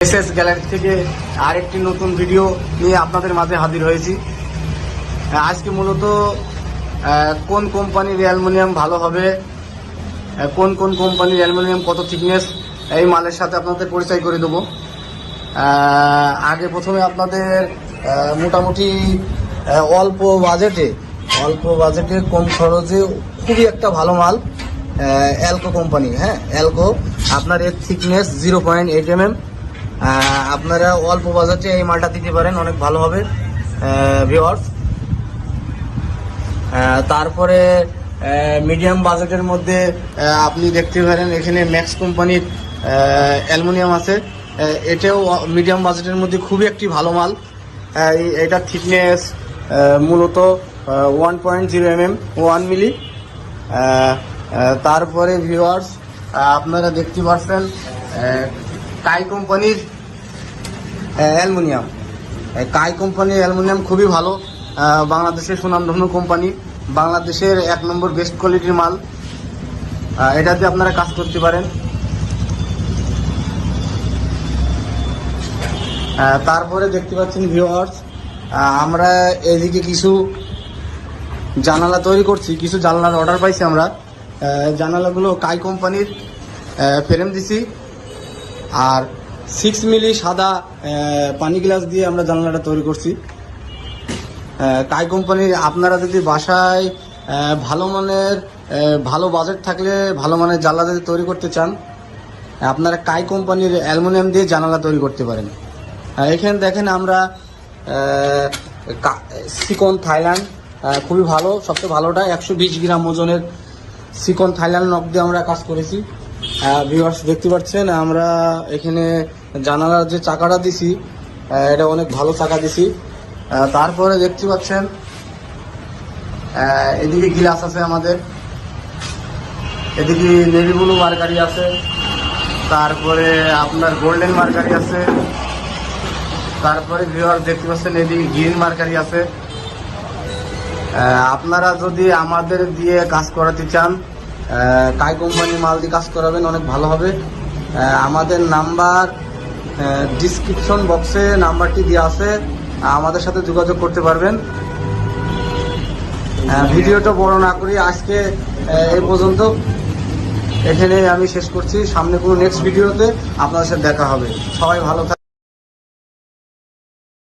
S S gallery থেকে আরেকটি নতুন ভিডিও নিয়ে আপনাদের মাঝে হাজির হয়েছি। আজকে মূলত কোন কোম্পানির অ্যালুমিনিয়াম ভালো হবে কোন কোন কোম্পানির অ্যালুমিনিয়াম কত থিকনেস, এই মালের সাথে আপনাদের পরিচয় করে দেবো। আগে প্রথমে আপনাদের মোটামুটি অল্প বাজেটে অল্প বাজেটে কম খরচে খুবই একটা ভালো মাল অ্যালকো কোম্পানি হ্যাঁ অ্যালকো আপনার এর thickness zero point eight M M আপনারা অল্প বাজেটে এই মালটা দিতে পারেন অনেক ভালো হবে ভিওয়ার্স তারপরে মিডিয়াম বাজেটের মধ্যে আপনি দেখতে পারেন এখানে ম্যাক্স কোম্পানির অ্যালুমিনিয়াম আছে। এটাও মিডিয়াম বাজেটের মধ্যে খুবই একটি ভালো মাল। এটার থিকনেস মূলত one point zero M M one মিলি তারপরে ভিউয়ার্স আপনারা দেখতে পাচ্ছেন আহ, কাই কোম্পানির অ্যালুমিনিয়াম কাই কোম্পানির অ্যালুমিনিয়াম খুবই ভালো আহ, বাংলাদেশের সুনামধন্য কোম্পানি বাংলাদেশের এক নম্বর বেস্ট কোয়ালিটির মাল। আহ, এটা দিয়ে আপনারা কাজ করতে পারেন। আহ, তারপরে দেখতে পাচ্ছেন ভিউয়ার্স আমরা এদিকে কিছু জানালা তৈরি করছি কিছু জানালার অর্ডার পাইছি আমরা। জানালাগুলো কাই কোম্পানির ফ্রেম দিছি। আর সিক্স মিলি সাদা পানি গ্লাস দিয়ে আমরা জানলাটা তৈরি করছি। কাই কোম্পানির আপনারা যদি বাসায় ভালো মানের ভালো বাজেট থাকলে, ভালো মানের জানলা যদি তৈরি করতে চান, আপনারা কাই কোম্পানির অ্যালুমিনিয়াম দিয়ে জানালা তৈরি করতে পারেন। এখানে দেখেন আমরা সিকন থাইল্যান্ড খুবই ভালো, সবচেয়ে ভালোটা একশো বিশ গ্রাম ওজনের সিকন থাইল্যান্ড নক দিয়ে আমরা কাজ করেছি। ভিউয়ার্স দেখতে পাচ্ছেন, আমরা এখানে জানালার যে চাকাটা দিছি এটা অনেক ভালো চাকা দিছি। তারপরে দেখতে পাচ্ছেন এদিকে গিলাস আছে আমাদের। এদিকে নেভি ব্লু মার্কারি আছে। তারপরে আপনার গোল্ডেন মার্কারি আছে। তারপরে ভিউয়ার দেখতে পাচ্ছেন, এদিকে গ্রিন মার্কারি আছে। আপনারা যদি আমাদের দিয়ে কাজ করাতে চান কাই কোম্পানির মাল দিয়ে কাজ করাবেন অনেক ভালো হবে। আমাদের নাম্বার ডিসক্রিপশন বক্সে নাম্বারটি দেওয়া আছে। আমাদের সাথে যোগাযোগ করতে পারবেন। ভিডিওটা বড় না করি আজকে এই পর্যন্ত। এখানে আমি শেষ করছি। সামনে কোনো নেক্সট ভিডিওতে আপনাদের সাথে দেখা হবে। সবাই ভালো থাক